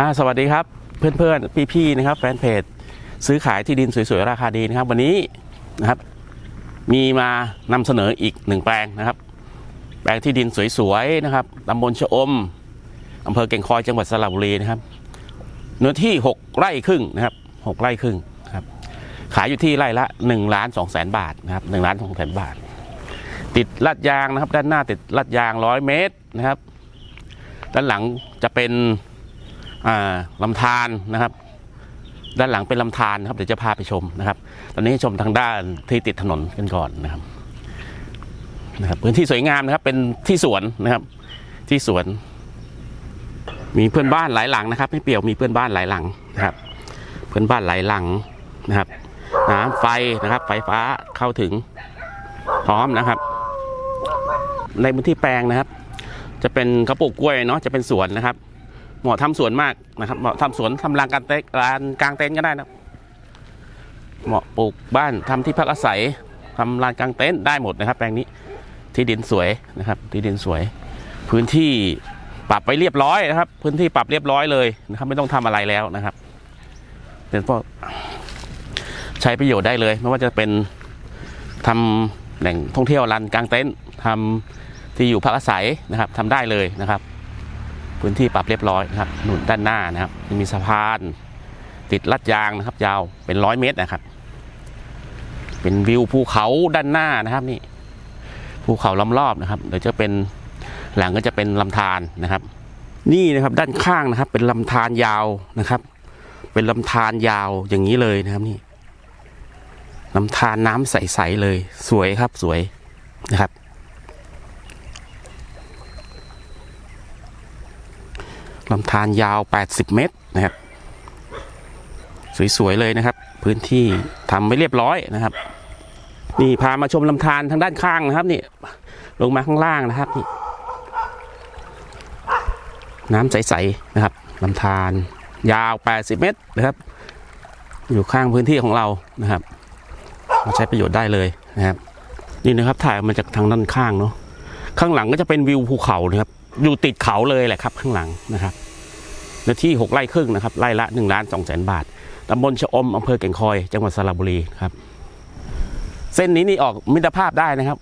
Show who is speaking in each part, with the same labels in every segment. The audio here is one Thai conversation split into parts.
Speaker 1: อ่าสวัสดีครับเพื่อนๆพี่ๆนะครับแฟนเพจซื้อขายที่ดินสวยๆราคาดีนะครับ วันนี้นะครับ มีมานำเสนออีกหนึ่งแปลงนะครับ แปลงที่ดินสวยๆนะครับตำบลชะอมอำเภอแก่งคอยจังหวัดสระบุรีนะครับ เนื้อที่ 6 ไร่ครึ่งนะครับ6ไร่ครึ่งครับ ขายอยู่ที่ไร่ละ1ล้าน2แสนบาทนะครับ1ล้าน2แสนบาท ติดลาดยางนะครับ ด้านหน้าติดลาดยาง 100 เมตรนะครับ ด้านหลังจะเป็น ลำธารนะครับ ด้านหลังเป็นลำธารครับเดี๋ยวจะพาไปชมนะครับ ตอนนี้ชมทางด้านที่ติดถนนกันก่อนนะครับนะครับ พื้นที่สวยงามนะครับ เป็นที่สวนนะครับ ที่สวน มีเพื่อนบ้านหลายหลังนะครับไม่เปรียวมีเพื่อนบ้านหลายหลังนะครับ เพื่อนบ้านหลายหลังนะครับน้ำไฟนะครับ ไฟฟ้าเข้าถึงพร้อมนะครับ ในพื้นที่แปลงนะครับ จะเป็นกระปลูกกล้วยเนาะจะเป็นสวนนะครับ เหมาะทำสวนมากนะครับ เหมาะทำสวนทำลานกลางเต็นท์ลานกลางเต็นท์ก็ได้นะเหมาะปลูกบ้านทำที่พักอาศัยทำลานกลางเต็นท์ได้หมดนะครับ แปลงนี้ที่ดินสวยนะครับ ที่ดินสวย พื้นที่ปรับไปเรียบร้อยนะครับ พื้นที่ปรับเรียบร้อยเลยนะครับ ไม่ต้องทำอะไรแล้วนะครับเป็นพวกใช้ประโยชน์ได้เลย ไม่ว่าจะเป็นทำแหล่งท่องเที่ยวลานกลางเต็นท์ทำที่อยู่พักอาศัยนะครับทำได้เลยนะครับ พื้นที่ปรับเรียบร้อยนะครับหนุนด้านหน้านะครับมีสะพาน ติดลัดยางนะครับ ยาวเป็นร้อยเมตรนะครับ เป็นวิวภูเขาด้านหน้านะครับนี่ภูเขาล้อมรอบนะครับเดี๋ยวจะเป็นหลังก็จะเป็นลำธารนะครับ นี่นะครับด้านข้างนะครับ เป็นลำธารยาวนะครับ เป็นลำธารยาวอย่างนี้เลยนะครับนี่ลำธารน้ำใสๆเลย สวยครับสวยนะครับ ลำธารยาว 80 เมตรนะครับ สวย ๆ เลยนะครับ พื้นที่ทำไว้เรียบร้อยนะครับ นี่พามาชมลำธารทางด้านข้างนะครับนี่ลงมาข้างล่างนะครับนี่น้ำใส ๆ นะครับลำธารยาว 80 เมตรนะครับ อยู่ข้างพื้นที่ของเรานะครับมาใช้ประโยชน์ได้เลยนะครับ นี่นะครับถ่ายมาจากทางด้านข้างเนาะข้างหลังก็จะเป็นวิวภูเขานะครับ อยู่ติดเขาเลยแหละครับ ข้างหลังนะครับเนื้อที่ 6 ไร่ครึ่งนะครับไร่ละ1ล้าน2แสนบาทตำบลชะอมอำเภอแก่งคอย จังหวัดสระบุรีครับ เส้นนี้นี่ออกมิตรภาพได้นะครับ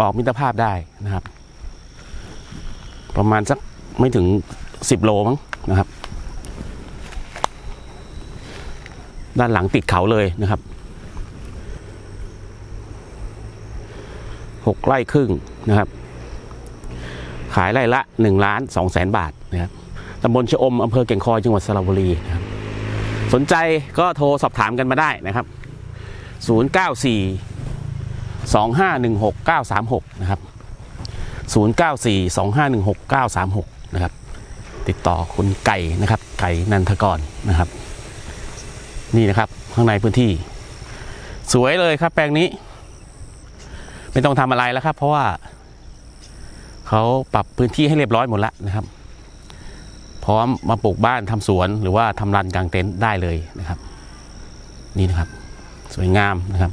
Speaker 1: ออกมิตรภาพได้นะครับ ประมาณสักไม่ถึง 10 โลมั้งนะครับ ด้านหลังติดเขาเลยนะครับหกไร่ครึ่งนะครับ ขายไร่ละ1ล้าน2แสนบาทนะครับตำบลชะอมอำเภอแก่งคอยจังหวัดสระบุรีนะครับสนใจก็โทรสอบถามกันมาได้นะครับ 094 2516 936 นะครับ 094 2516 936 นะครับ ติดต่อคุณไก่นะครับ ไก่นันทกรนะครับ นี่นะครับข้างในพื้นที่ สวยเลยครับแปลงนี้ ไม่ต้องทำอะไรแล้วครับ เพราะว่า เขาปรับพื้นที่ให้เรียบร้อยหมดแล้วนะครับ พร้อมมาปลูกบ้านทำสวนหรือว่าทำรันกลางเต็นท์ได้เลยนะครับ นี่นะครับ สวยงามนะครับ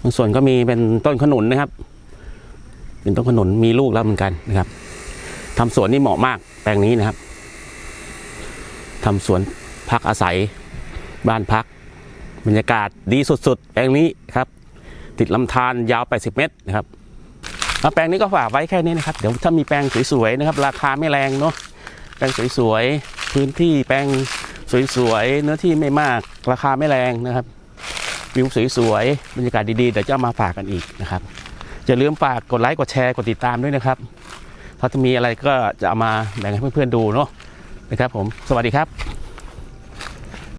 Speaker 1: บางส่วนก็มีเป็นต้นขนุนนะครับ เป็นต้นขนุนมีลูกแล้วเหมือนกันนะครับทำสวนนี่เหมาะมากแปลงนี้นะครับทำสวนพักอาศัยบ้านพัก บรรยากาศดีสุดๆ แปลงนี้ครับ ติดลำธารยาว 80 เมตรนะครับแปลงนี้ก็ฝากไว้แค่นี้นะครับ เดี๋ยวถ้ามีแปลงสวยๆนะครับ ราคาไม่แรงเนาะแปลงสวยๆพื้นที่แปลงสวยๆเนื้อที่ไม่มากราคาไม่แรงนะครับวิวสวยๆบรรยากาศดีๆเดี๋ยวจะเอามาฝากกันอีกนะครับอย่าลืมฝากกดไลค์กดแชร์กดติดตามด้วยนะครับ ถ้าจะมีอะไรก็จะเอามาแบ่งให้เพื่อนๆดูเนาะนะครับผมสวัสดีครับ